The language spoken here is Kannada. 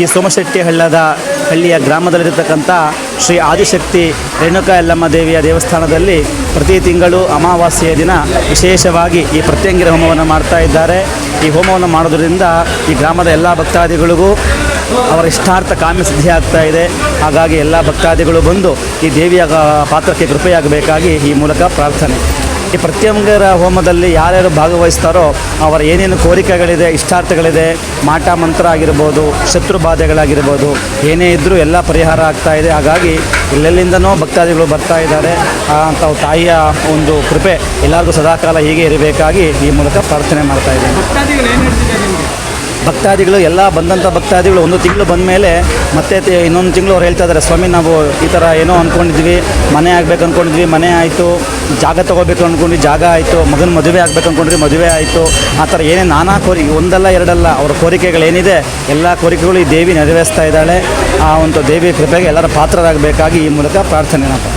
ಈ ಸೋಮಶೆಟ್ಟಿ ಹಳ್ಳದ ಹಳ್ಳಿಯ ಗ್ರಾಮದಲ್ಲಿರತಕ್ಕಂಥ ಶ್ರೀ ಆದಿಶಕ್ತಿ ರೇಣುಕಾ ಯಲ್ಲಮ್ಮ ದೇವಿಯ ದೇವಸ್ಥಾನದಲ್ಲಿ ಪ್ರತಿ ತಿಂಗಳು ಅಮಾವಾಸ್ಯೆಯ ದಿನ ವಿಶೇಷವಾಗಿ ಈ ಪ್ರತ್ಯಂಗಿರ ಹೋಮವನ್ನು ಮಾಡ್ತಾ ಇದ್ದಾರೆ. ಈ ಹೋಮವನ್ನು ಮಾಡೋದ್ರಿಂದ ಈ ಗ್ರಾಮದ ಎಲ್ಲ ಭಕ್ತಾದಿಗಳಿಗೂ ಅವರ ಇಷ್ಟಾರ್ಥ ಕಾಮ್ಯ ಸಿದ್ಧಿ ಆಗ್ತಾ ಇದೆ. ಹಾಗಾಗಿ ಎಲ್ಲ ಭಕ್ತಾದಿಗಳು ಬಂದು ಈ ದೇವಿಯ ಪಾತ್ರಕ್ಕೆ ಕೃಪೆಯಾಗಬೇಕಾಗಿ ಈ ಮೂಲಕ ಪ್ರಾರ್ಥನೆ. ಈ ಪ್ರತ್ಯಂಗರ ಹೋಮದಲ್ಲಿ ಯಾರ್ಯಾರು ಭಾಗವಹಿಸ್ತಾರೋ ಅವರ ಏನೇನು ಕೋರಿಕೆಗಳಿದೆ, ಇಷ್ಟಾರ್ಥಗಳಿದೆ, ಮಾಟ ಮಂತ್ರ ಆಗಿರ್ಬೋದು, ಶತ್ರು ಬಾಧೆಗಳಾಗಿರ್ಬೋದು, ಏನೇ ಇದ್ದರೂ ಎಲ್ಲ ಪರಿಹಾರ ಆಗ್ತಾ ಇದೆ. ಹಾಗಾಗಿ ಎಲ್ಲೆಲ್ಲಿಂದನೂ ಭಕ್ತಾದಿಗಳು ಬರ್ತಾ ಇದ್ದಾರೆ. ತಾವು ತಾಯಿಯ ಒಂದು ಕೃಪೆ ಎಲ್ಲರಿಗೂ ಸದಾಕಾಲ ಹೀಗೆ ಇರಬೇಕಾಗಿ ಈ ಮೂಲಕ ಪ್ರಾರ್ಥನೆ ಮಾಡ್ತಾ ಇದ್ದೇನೆ. ಭಕ್ತಾದಿಗಳು, ಎಲ್ಲ ಬಂದಂಥ ಭಕ್ತಾದಿಗಳು ಒಂದು ತಿಂಗಳು ಬಂದ ಮೇಲೆ ಮತ್ತೆ ಇನ್ನೊಂದು ತಿಂಗಳು ಅವ್ರು ಹೇಳ್ತಾ ಇದ್ದಾರೆ ಸ್ವಾಮಿ, ನಾವು ಈ ಥರ ಏನೋ ಅಂದ್ಕೊಂಡಿದ್ವಿ ಮನೆ ಆಗ್ಬೇಕು ಅಂದ್ಕೊಂಡಿದ್ವಿ ಮನೆ ಆಯಿತು, ಜಾಗ ತೊಗೋಬೇಕು ಅಂದ್ಕೊಂಡ್ವಿ ಜಾಗ ಆಯಿತು, ಮಗನ ಮದುವೆ ಆಗ್ಬೇಕು ಅಂದ್ಕೊಂಡ್ರಿ ಮದುವೆ ಆಯಿತು, ಆ ಥರ ಏನೇ ನಾನಾ ಕೋರಿಕೆ ಒಂದಲ್ಲ, ಎರಡಲ್ಲ, ಅವರ ಕೋರಿಕೆಗಳೇನಿದೆ ಎಲ್ಲ ಕೋರಿಕೆಗಳು ಈ ದೇವಿ ನೆರವೇರಿಸ್ತಾ ಇದ್ದಾಳೆ, ಆ ಒಂದು ದೇವಿ ಕೃಪೆಗೆ ಎಲ್ಲರ ಪಾತ್ರರಾಗಬೇಕಾಗಿ ಈ ಮೂಲಕ ಪ್ರಾರ್ಥನೆ ನಾವು